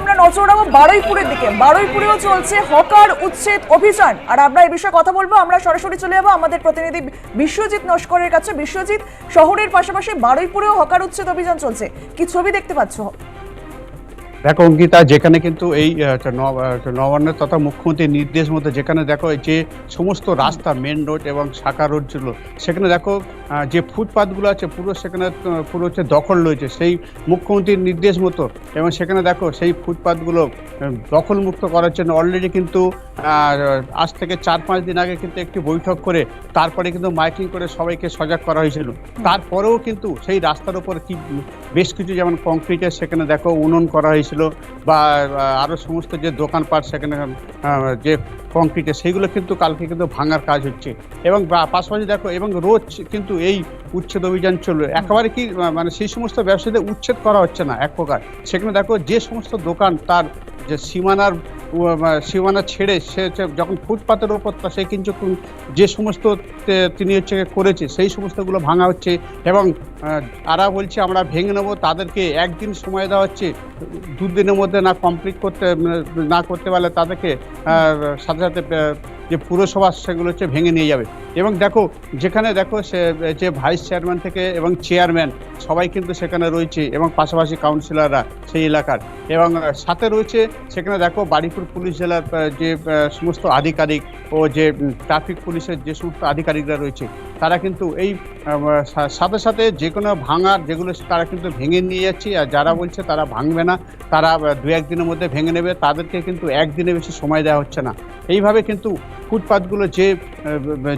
আমরা নজর রাখব বারুইপুরের দিকে। বারুইপুরেও চলছে হকার উচ্ছেদ অভিযান। আর আমরা এই বিষয়ে কথা বলব। আমরা সরাসরি চলে যাব আমাদের প্রতিনিধি বিশ্বজিৎ নস্করের কাছে। বিশ্বজিৎ, শহরের পাশাপাশি বারুইপুরেও হকার উচ্ছেদ অভিযান চলছে। কি ছবি দেখতে পাচ্ছ? দেখো অঙ্কিতা যেখানে কিন্তু এই আহ, ন- নবান্নের তথা মুখ্যমন্ত্রীর নির্দেশ মতো যেখানে দেখো যে সমস্ত রাস্তা মেন রোড এবং শাখা রোড ছিল সেখানে দেখো যে ফুটপাথগুলো আছে পুরো সেখানে পুরো হচ্ছে দখল রয়েছে। সেই মুখ্যমন্ত্রীর নির্দেশ মতো এবং সেখানে দেখো সেই ফুটপাথগুলো দখলমুক্ত করার জন্য অলরেডি কিন্তু আজ থেকে চার পাঁচ দিন আগে কিন্তু একটি বৈঠক করে তারপরে কিন্তু মাইকিং করে সবাইকে সজাগ করা হয়েছিল। তারপরেও কিন্তু সেই রাস্তার উপর কি বেশ কিছু যেমন কংক্রিটের সেখানে দেখো উনন করা হয়েছিল বা আরও সমস্ত যে দোকানপাট সেখানে যে কংক্রিটের সেইগুলো কিন্তু কালকে কিন্তু ভাঙার কাজ হচ্ছে। এবং পাশাপাশি দেখো, এবং রোজ কিন্তু এই উচ্ছেদ অভিযান চলবে। একেবারে কি মানে সেই সমস্ত ব্যবসায়ীদের উচ্ছেদ করা হচ্ছে না, এক প্রকার। সেখানে দেখো যে সমস্ত দোকান তার যে সীমানার সীমানা ছেড়ে সে যখন ফুটপাতের ওপর তা সে কিন্তু যে সমস্ত তিনি হচ্ছে করেছে, সেই সমস্তগুলো ভাঙা হচ্ছে এবং আরা বলছে আমরা ভেঙে নেব, তাদেরকে একদিন সময় দেওয়া হচ্ছে, দুদিনের মধ্যে না কমপ্লিট করতে না করতে পারলে তাদেরকে সাথে সাথে যে পুরসভা সেগুলো হচ্ছে ভেঙে নিয়ে যাবে। এবং দেখো, যেখানে দেখো সে, যে ভাইস চেয়ারম্যান থেকে এবং চেয়ারম্যান সবাই কিন্তু সেখানে রয়েছে এবং পাশাপাশি কাউন্সিলররা সেই এলাকার। এবং সাথে রয়েছে সেখানে দেখো বাড়িপুর পুলিশ জেলার যে সমস্ত আধিকারিক ও যে ট্রাফিক পুলিশের যে সমস্ত আধিকারিকরা রয়েছে, তারা কিন্তু এই সাথে সাথে যে কোনো ভাঙার যেগুলো তারা কিন্তু ভেঙে নিয়ে যাচ্ছে, আর যারা বলছে তারা ভাঙবে না, তারা দু একদিনের মধ্যে ভেঙে নেবে, তাদেরকে কিন্তু একদিনে বেশি সময় দেওয়া হচ্ছে না। এইভাবে কিন্তু ফুটপাথগুলো যে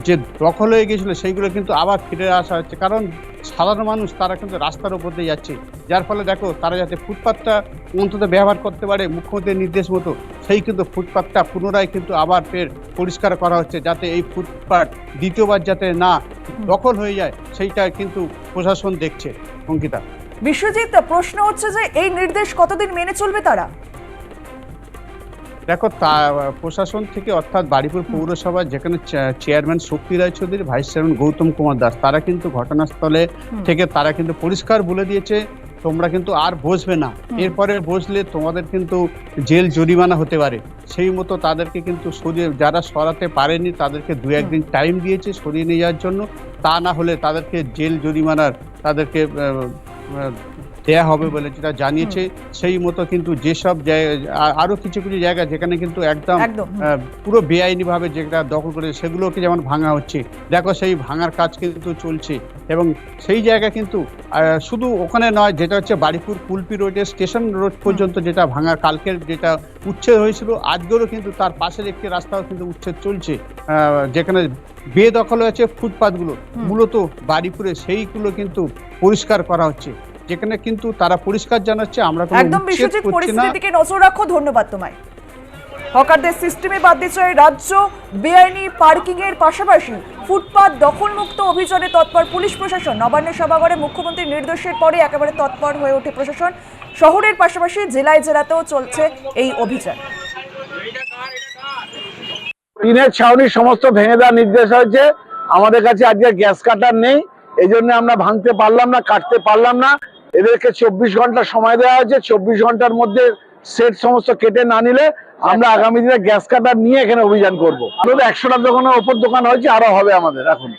যে দখল হয়ে গিয়েছিল, সেইগুলো কিন্তু আবার ফিরে আসা হচ্ছে। কারণ সাধারণ মানুষ তারা কিন্তু রাস্তার উপর দিয়ে যাচ্ছে। যার ফলে দেখো, তারা যাতে ফুটপাথটা অন্তত ব্যবহার করতে পারে, মুখ্যমন্ত্রীর নির্দেশ মতো, সেই কিন্তু ফুটপাথটা পুনরায় কিন্তু আবার ফের পরিষ্কার করা হচ্ছে, যাতে এই ফুটপাথ দ্বিতীয়বার যাতে না দখল হয়ে যায়, সেইটা কিন্তু প্রশাসন দেখছে। অঙ্কিতা। বিশ্বজিৎ, প্রশ্ন হচ্ছে যে, এই নির্দেশ কতদিন মেনে চলবে তারা? দেখো তা প্রশাসন থেকে অর্থাৎ বাড়িপুর পৌরসভা যেখানে chairman Shakti Roy Chowdhury vice chairman Goutam Kumar Das তারা কিন্তু ঘটনাস্থলে থেকে তারা কিন্তু পরিষ্কার বলে দিয়েছে তোমরা কিন্তু আর বসবে না। এরপরে বসলে তোমাদের কিন্তু জেল জরিমানা হতে পারে। সেই মতো তাদেরকে কিন্তু সরিয়ে যারা সরাতে পারেনি তাদেরকে দু একদিন টাইম দিয়েছে সরিয়ে নিয়ে যাওয়ার জন্য। তা না হলে তাদেরকে জেল জরিমানার তাদেরকে দেয়া হবে বলে যেটা জানিয়েছে সেই মতো কিন্তু যেসব জায়গা আ- আরও কিছু কিছু জায়গা যেখানে কিন্তু একদম পুরো বেআইনি ভাবে যেটা দখল করে সেগুলোকে যেমন ভাঙা হচ্ছে দেখো সেই ভাঙার কাজ কিন্তু চলছে। এবং সেই জায়গা কিন্তু শুধু ওখানে নয় যেটা হচ্ছে বাড়িপুর কুলপি রোডের স্টেশন রোড পর্যন্ত যেটা ভাঙা কালকের যেটা উচ্ছেদ হয়েছিল আজকেরও কিন্তু তার পাশের একটি রাস্তাও কিন্তু উচ্ছেদ চলছে। যেখানে বেদখল হয়েছে ফুটপাথগুলো মূলত বাড়িপুরে সেইগুলো কিন্তু পরিষ্কার করা হচ্ছে। যেখানে কিন্তু তারা পরিষ্কার জানাচ্ছে আমরা একদম বিশ্বজিৎ দিকে নজর রাখো ধন্যবাদ তোমায়। হকারদের সিস্টেমে বাদ দিচ্ছে রাজ্য বেআইনি পার্কিং এর পাশাপাশি ফুটপাত দখলমুক্ত অভিযানে তৎপর পুলিশ প্রশাসন। নবান্নের সভাঘরে মুখ্যমন্ত্রীর নির্দেশের পরে একেবারে তৎপর হয়ে ওঠে প্রশাসন। শহরের পাশাপাশি জেলায় জেলাতেও চলছে এই অভিযান। টিনের ছাউনি সমস্ত ভেঙে দেওয়ার নির্দেশ হয়েছে। আমাদের কাছে আজকে গ্যাস কাটার নেই। এই জন্য আমরা ভাঙতে পারলাম না কাটতে পারলাম না। এদেরকে চব্বিশ ঘণ্টা সময় দেওয়া হয়েছে। চব্বিশ ঘণ্টার মধ্যে সেট সমস্ত কেটে না নিলে আমরা আগামী দিনে গ্যাস কাটার নিয়ে এখানে অভিযান করব। একশোটা দোকানের ওপর দোকান হয়েছে, আরও হবে আমাদের এখন